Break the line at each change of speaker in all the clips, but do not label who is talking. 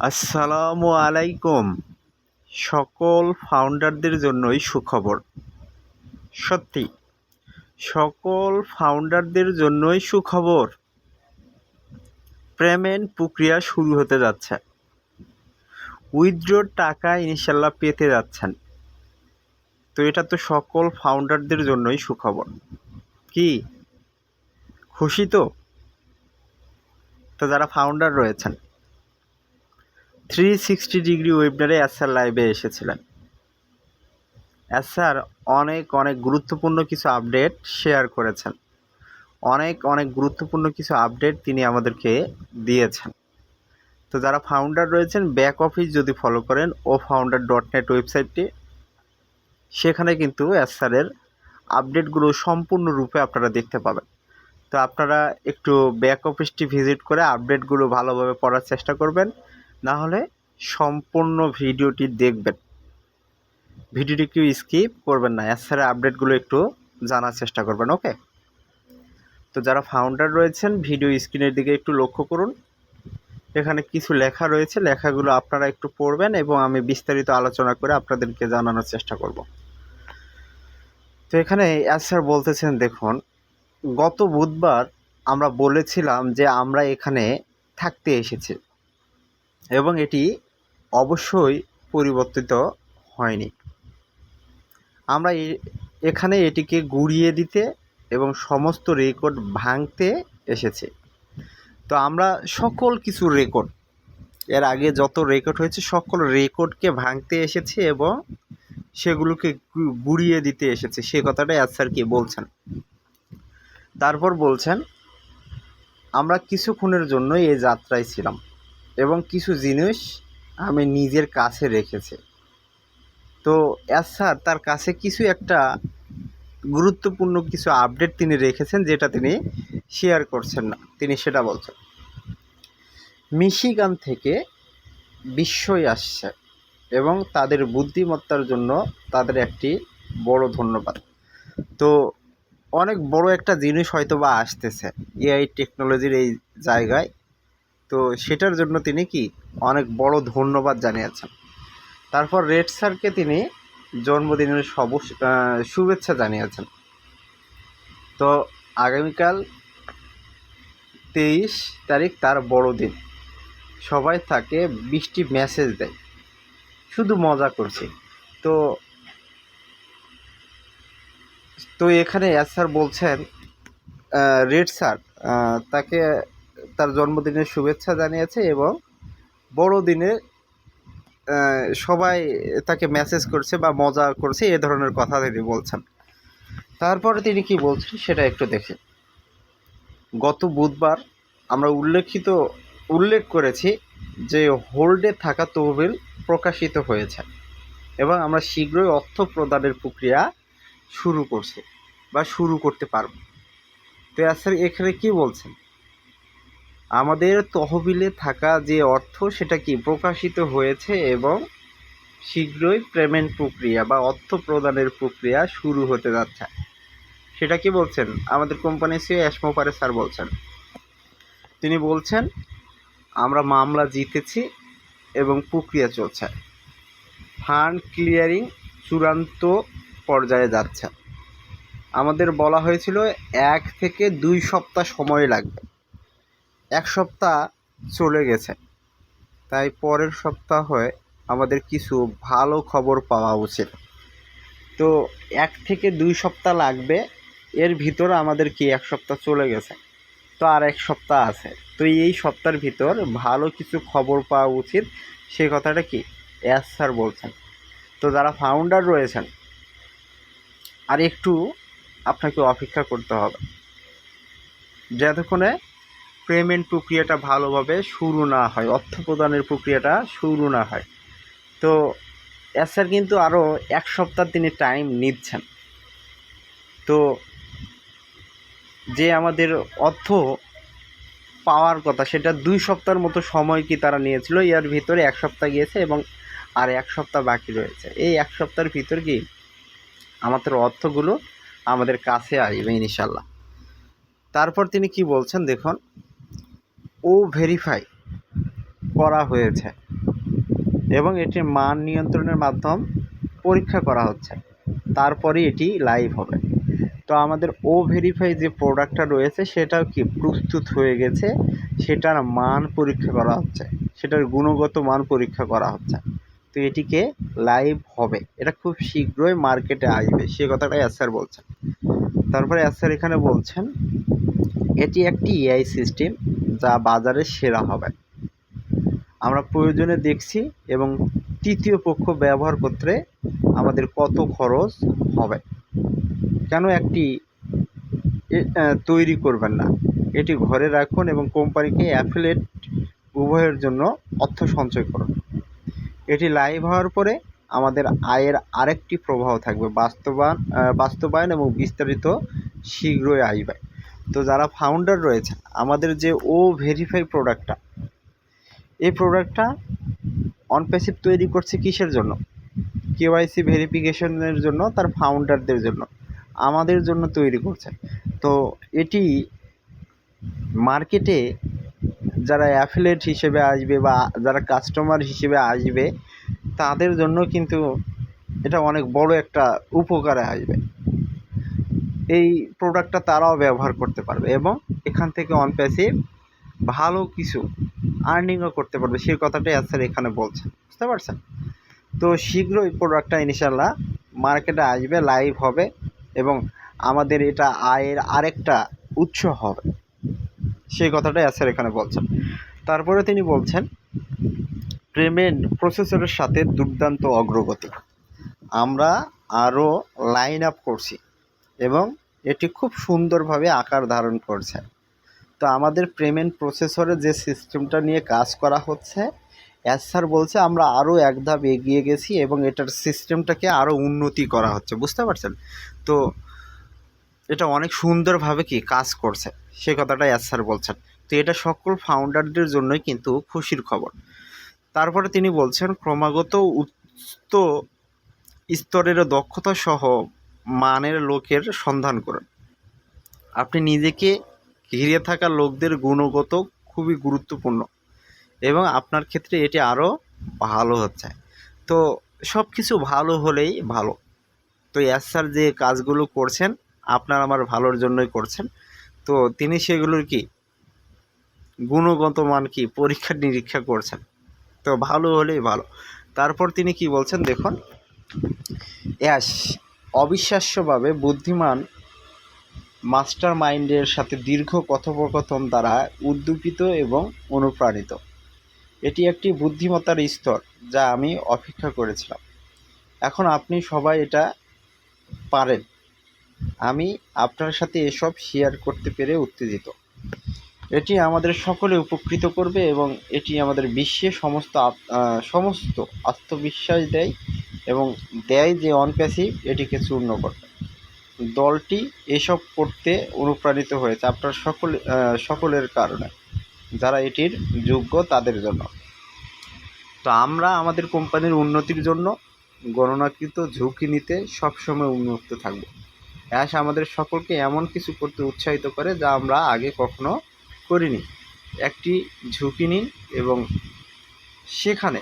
আসসালামু আলাইকুম সকল ফাউন্ডারদের জন্যই সুখবর। সত্যি, সকল ফাউন্ডারদের জন্যই সুখবর। পেমেন্ট প্রক্রিয়া শুরু হতে যাচ্ছে। উইথড্রোর টাকা ইনশাল্লাহ পেতে যাচ্ছেন। তো এটা তো সকল ফাউন্ডারদের জন্যই সুখবর। কি? খুশি তো? তো যারা ফাউন্ডার রয়েছেন। থ্রি সিক্সটি ডিগ্রি ওয়েবনারে এসআর লাইভে এসেছিলেন। এসআর অনেক অনেক গুরুত্বপূর্ণ কিছু আপডেট শেয়ার করেছেন। অনেক অনেক গুরুত্বপূর্ণ কিছু আপডেট তিনি আমাদেরকে দিয়েছেন। তো যারা ফাউন্ডার রয়েছেন ব্যাক অফিস যদি ফলো করেন, ও ফাউন্ডার ডট নেট ওয়েবসাইটটি সেখানে কিন্তু এসআরের আপডেটগুলো সম্পূর্ণরূপে আপনারা দেখতে পাবেন। তো আপনারা একটু ব্যাক অফিসটি ভিজিট করে আপডেটগুলো ভালোভাবে পড়ার চেষ্টা করবেন। না হলে সম্পূর্ণ ভিডিওটি দেখবেন। ভিডিওটি কেউ স্কিপ করবেন না এছাড়া আপডেটগুলো একটু জানার চেষ্টা করবেন, ওকে? তো যারা ফাউন্ডার রয়েছেন, ভিডিও স্ক্রিনের দিকে একটু লক্ষ্য করুন। এখানে কিছু লেখা রয়েছে, লেখাগুলো আপনারা একটু পড়বেন এবং আমি বিস্তারিত আলোচনা করে আপনাদেরকে জানানোর চেষ্টা করব। তো এখানে স্যার বলতেছেন, দেখুন, গত বুধবার আমরা বলেছিলাম যে আমরা এখানে থাকতে এসেছি। এবং এটি অবশ্যই পরিবর্তিত হয়নি। আমরা এখানে এটিকে গুড়িয়ে দিতে এবং সমস্ত রেকর্ড ভাঙতে এসেছে। তো আমরা সকল কিছু রেকর্ড এর আগে যত রেকর্ড হয়েছে, সকল রেকর্ডকে ভাঙতে এসেছে এবং সেগুলোকে গুড়িয়ে দিতে এসেছে। সে কথাটা স্যার কি বলছেন। তারপর বলছেন, আমরা কিছুক্ষণের জন্য এই যাত্রায় ছিলাম। এবং কিছু জিনিস আমি নিজের কাছে রেখেছি। তো স্যার তার কাছে কিছু একটা গুরুত্বপূর্ণ কিছু আপডেট তিনি রেখেছেন যেটা তিনি শেয়ার করছেন না। তিনি সেটা বলছেন, মিশিগান থেকে বিস্ময় আসছে এবং তাদের বুদ্ধিমত্তার জন্য তাদের একটি বড় ধন্যবাদ। তো অনেক বড় একটা জিনিস হয়তো বা আসতেছে এআই টেকনোলজির এই জায়গায়। তো সেটার জন্য তিনি কি অনেক বড় ধন্যবাদ জানিয়েছেন। তারপর রেড স্যারকে তিনি জন্মদিনের সব শুভেচ্ছা জানিয়েছেন। তো আগামীকাল তেইশ তারিখ তার বড়দিন। সবাই তাকে বৃষ্টি মেসেজ দেয়। শুধু মজা করছি। তো তো এখানে এস স্যার বলছেন রেড স্যার তাকে তার জন্মদিনের শুভেচ্ছা জানিয়েছে এবং বড়দিনে সবাই তাকে মেসেজ করছে বা মজা করছে এ ধরনের কথা তিনি বলছেন। তারপরে তিনি কি বলছেন সেটা একটু দেখে। গত বুধবার আমরা উল্লেখিত, উল্লেখ করেছি যে হোল্ডে থাকা তহবিল প্রকাশিত হয়েছে এবং আমরা শীঘ্রই অর্থ প্রদানের প্রক্রিয়া শুরু করছি বা শুরু করতে পারব। তো স্যার এখানে কি বলছেন? আমাদের তহবিলে থাকা যে অর্থ, সেটা কি প্রকাশিত হয়েছে এবং শীঘ্রই পেমেন্ট প্রক্রিয়া বা অর্থ প্রদানের প্রক্রিয়া শুরু হতে যাচ্ছে? সেটা কি বলছেন? আমাদের কোম্পানি সিও অ্যাসমোপারে স্যার বলছেন। তিনি বলছেন, আমরা মামলা জিতেছি এবং প্রক্রিয়া চলছে। ফান্ড ক্লিয়ারিং চূড়ান্ত পর্যায়ে যাচ্ছে। আমাদের বলা হয়েছিল, এক থেকে দুই সপ্তাহ সময় লাগবে। এক সপ্তাহ চলে গেছে। তাই পরের সপ্তাহে আমাদের কিছু ভালো খবর পাওয়া উচিত। তো এক থেকে দুই সপ্তাহ লাগবে, এর ভিতর আমাদের কি এক সপ্তাহ চলে গেছে? তো আর এক সপ্তাহ আছে। তো এই সপ্তাহের ভিতর ভালো কিছু খবর পাওয়া উচিত সেই কথাটা কি? এস স্যার বলছেন। তো যারা ফাউন্ডার রয়েছেন, আর একটু আপনাকে অপেক্ষা করতে হবে। যতক্ষণে পেমেন্ট প্রক্রিয়াটা ভালোভাবে শুরু না হয়, অর্থ প্রদানের প্রক্রিয়াটা শুরু না হয়। তো স্যার কিন্তু আরও এক সপ্তাহ তিনি টাইম নিচ্ছেন। তো যে আমাদের অর্থ পাওয়ার কথা, সেটা দুই সপ্তাহের মতো সময় কি তারা নিয়েছিল, এর ভিতরে এক সপ্তাহ গিয়েছে এবং আর এক সপ্তাহ বাকি রয়েছে। এই এক সপ্তাহের ভিতর কি আমাদের অর্থগুলো আমাদের কাছে আসবে ইনশাল্লাহ তারপর তিনি কি বলছেন দেখুন ও ভেরিফাই করা হয়েছে এবং এটির মান নিয়ন্ত্রণের মাধ্যম পরীক্ষা করা হচ্ছে। তারপরে এটি লাইভ হবে। তো আমাদের ও ভেরিফাই যে প্রোডাক্টটা রয়েছে, সেটাও কি প্রস্তুত হয়ে গেছে? সেটার মান পরীক্ষা করা হচ্ছে। সেটার গুণগত মান পরীক্ষা করা হচ্ছে। তো এটিকে লাইভ হবে। এটা খুব শীঘ্রই মার্কেটে আসবে। সে কথাটাই স্যার বলছেন। তারপরে স্যার এখানে বলছেন, এটি একটি এআই সিস্টেম যা বাজারে সেরা হবে। আমরা প্রয়োজনে দেখছি এবং তৃতীয় পক্ষ ব্যবহার করতে আমাদের কত খরচ হবে। কেন একটি তৈরি করবেন না? এটি ঘরে রাখুন এবং কোম্পানিকে অ্যাফিলেট উভয়ের জন্য অর্থ সঞ্চয় করুন। এটি লাইভ হওয়ার পরে আমাদের আয়ের আরেকটি প্রবাহ থাকবে। বাস্তবায়ন বাস্তবায়ন এবং বিস্তারিত শীঘ্রই আসবে। তো যারা ফাউন্ডার রয়েছে, আমাদের যে ও ভেরিফাই প্রোডাক্টটা এই প্রোডাক্টটা অন প্যাসিভ তৈরি করছে কিসের জন্য? কেওয়াইসি ভেরিফিকেশনের জন্য, তার ফাউন্ডারদের জন্য, আমাদের জন্য তৈরি করছে। তো এটি মার্কেটে যারা অ্যাফিলেট হিসেবে আসবে বা যারা কাস্টমার হিসেবে আসবে, তাদের জন্য কিন্তু এটা অনেক বড় একটা উপকারে আসবে। এই প্রোডাক্টটা তারাও ব্যবহার করতে পারবে এবং এখান থেকে অন প্যাসিভ ভালো কিছু আর্নিংও করতে পারবে। সেই কথাটাই স্যার এখানে বলছেন বুঝতে পারছেন? তো শীঘ্রই প্রোডাক্টটা ইনশাল্লাহ মার্কেটে আসবে লাইভ হবে এবং আমাদের এটা আয়ের আরেকটা উৎস হবে। সেই কথাটাই স্যার এখানে বলছেন। তারপরে তিনি বলছেন পেমেন্ট প্রসেসরের সাথে দুর্দান্ত অগ্রগতি। আমরা আরও লাইন আপ করছি। এবং এটি খুব সুন্দরভাবে আকার ধারণ করছে। তো আমাদের পেমেন্ট প্রসেসরে যে সিস্টেমটা নিয়ে কাজ করা হচ্ছে অ্যাজ স্যার বলছে, আমরা আরও এক ধাপ এগিয়ে গেছি এবং এটার সিস্টেমটাকে আরও উন্নতি করা হচ্ছে। বুঝতে পারছেন? তো এটা অনেক সুন্দরভাবে কি কাজ করছে, সে কথাটা অ্যাজ স্যার বলছেন। তো এটা সকল ফাউন্ডারদের জন্যই কিন্তু খুশির খবর। তারপরে তিনি বলছেন, ক্রমাগত উচ্চ স্তরের দক্ষতা সহ মানের লোকের সন্ধান করুন। আপনি নিজেকে ঘিরে থাকা লোকদের গুণগত খুবই গুরুত্বপূর্ণ এবং আপনার ক্ষেত্রে এটি আরও ভালো হচ্ছে। তো সব কিছু ভালো হলেই ভালো। তো স্যার যে কাজগুলো করছেন, আপনার আমার ভালোর জন্যই করছেন। তো তিনি সেগুলোর কি গুণগত মান কি, পরীক্ষা নিরীক্ষা করছেন। তো ভালো হলেই ভালো। তারপর তিনি কি বলছেন, দেখুন অ্যাশ অবিশ্বাস্যভাবে বুদ্ধিমান মাস্টার মাইন্ডের সাথে দীর্ঘ কথোপকথন দ্বারা উদ্দীপিত এবং অনুপ্রাণিত। এটি একটি বুদ্ধিমত্তার স্তর, যা আমি অপেক্ষা করেছিলাম। এখন আপনি সবাই এটা পারেন। আমি আপনার সাথে এসব শেয়ার করতে পেরে উত্তেজিত। এটি আমাদের সকলে উপকৃত করবে এবং এটি আমাদের বিশ্বে সমস্ত সমস্ত আত্মবিশ্বাস দেয় এবং দেয় যে অনপ্যাসিভ এটিকে চূর্ণ করবে দলটি এসব করতে অনুপ্রাণিত হয়েছে আপনার সকল সকলের কারণে, যারা এটির যোগ্য তাদের জন্য। তো আমরা আমাদের কোম্পানির উন্নতির জন্য গণনাকৃত ঝুঁকি নিতে সবসময় উন্মুক্ত থাকব। অ্যাশ আমাদের সকলকে এমন কিছু করতে উৎসাহিত করে যা আমরা আগে কখনো করিনি। একটি ঝুঁকি নিন এবং সেখানে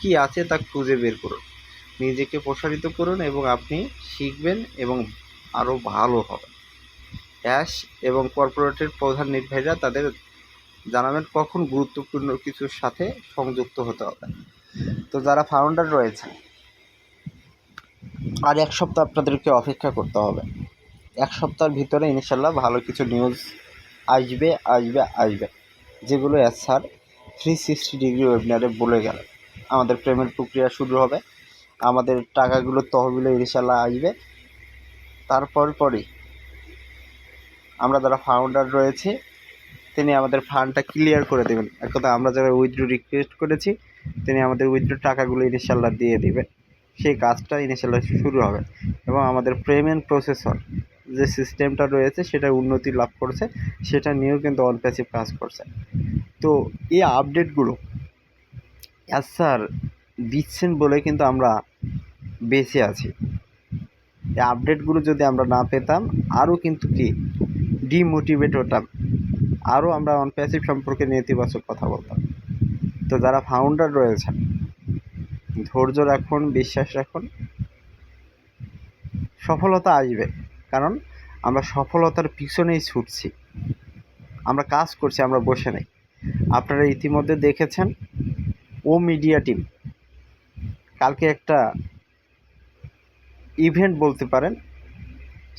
কি আছে তা খুঁজে বের করুন। নিজেকে প্রসারিত করুন এবং আপনি শিখবেন এবং আরও ভালো হবে অ্যাশ এবং কর্পোরেটের প্রধান নির্বাহীরা তাদের জানাবেন কখন গুরুত্বপূর্ণ কিছুর সাথে সংযুক্ত হতে হবে। তো যারা ফাউন্ডার রয়েছে আর এক সপ্তাহ আপনাদেরকে অপেক্ষা করতে হবে। এক সপ্তাহের ভিতরে ইনশাল্লাহ ভালো কিছু নিউজ আসবে আসবে আসবে। যেগুলো স্যার থ্রি সিক্সটি ডিগ্রি ওয়েবিনারে বলে গেল আমাদের পেমেন্ট প্রক্রিয়া শুরু হবে। আমাদের টাকাগুলো তহবিলে ইনশাল্লাহ আসবে। তারপর পরই আমরা যারা ফাউন্ডার রয়েছে, তিনি আমাদের ফান্ডটা ক্লিয়ার করে দেবেন। এক কথা, আমরা যারা উইথড্র রিকোয়েস্ট করেছি, তিনি আমাদের উইথড্র টাকাগুলো ইনশাল্লাহ দিয়ে দেবেন। সেই কাজটা ইনশাল্লাহ শুরু হবে। এবং আমাদের পেমেন্ট প্রসেসর যে সিস্টেমটা রয়েছে, সেটা উন্নতি লাভ করছে। সেটা নিয়েও কিন্তু অন প্যাসিভ কাজ করছে। তো এই আপডেটগুলো স্যার দিচ্ছেন বলে কিন্তু আমরা বেঁচে আছি। এই আপডেটগুলো যদি আমরা না পেতাম, আরও কিন্তু কি ডিমোটিভেট হতাম আরও আমরা অনপ্যাসিভ সম্পর্কে নেতিবাচক কথা বলতাম। তো যারা ফাউন্ডার রয়েছেন, ধৈর্য রাখুন, বিশ্বাস রাখুন, সফলতা আসবে। কারণ আমরা সফলতার পিছনেই ছুটছি। আমরা কাজ করছি, আমরা বসে নেই। আপনারা ইতিমধ্যে দেখেছেন ও মিডিয়া টিম কালকে একটা ইভেন্ট বলতে পারেন,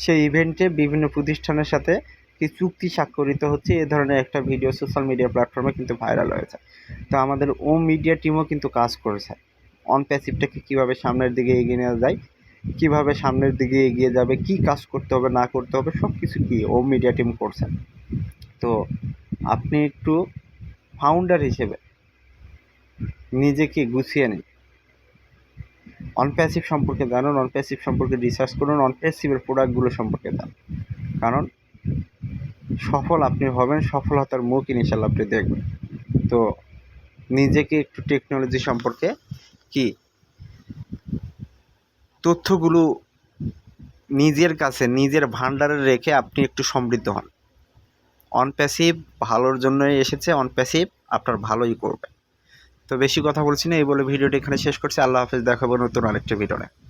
সেই ইভেন্টে বিভিন্ন প্রতিষ্ঠানের সাথে কি চুক্তি স্বাক্ষরিত হচ্ছে, এ ধরনের একটা ভিডিও সোশ্যাল মিডিয়া প্ল্যাটফর্মে কিন্তু ভাইরাল হয়েছে। তো আমাদের ও মিডিয়া টিমও কিন্তু কাজ করেছে। অন প্যাসিভটাকে কীভাবে সামনের দিকে এগিয়ে নেওয়া যায়, কীভাবে সামনের দিকে এগিয়ে যাবে, কি কাজ করতে হবে, না করতে হবে সব কিছু কি ও মিডিয়া টিম করছেন তো আপনি একটু ফাউন্ডার হিসেবে নিজেকে গুছিয়ে নিন। অন প্যাসিভ সম্পর্কে জানুন অন প্যাসিভ সম্পর্কে রিসার্চ করুন অন প্যাসিভের প্রোডাক্টগুলো সম্পর্কে জানুন। কারণ সফল আপনি হবেন, সফলতার মুখ ইনশাল্লাহ আপনি দেখবেন। তো নিজেকে একটু টেকনোলজি সম্পর্কে কি? তথ্যগুলো নিজের কাছে, নিজের ভান্ডারে রেখে আপনি একটু সমৃদ্ধ হন। অন প্যাসিভ ভালোর জন্যই এসেছে অন প্যাসিভ আপনার ভালোই করবে। তো বেশি কথা বলছি না, এই বলে ভিডিওটি এখানে শেষ করছি। আল্লাহ হাফেজ, দেখাবো নতুন আরেকটা ভিডিও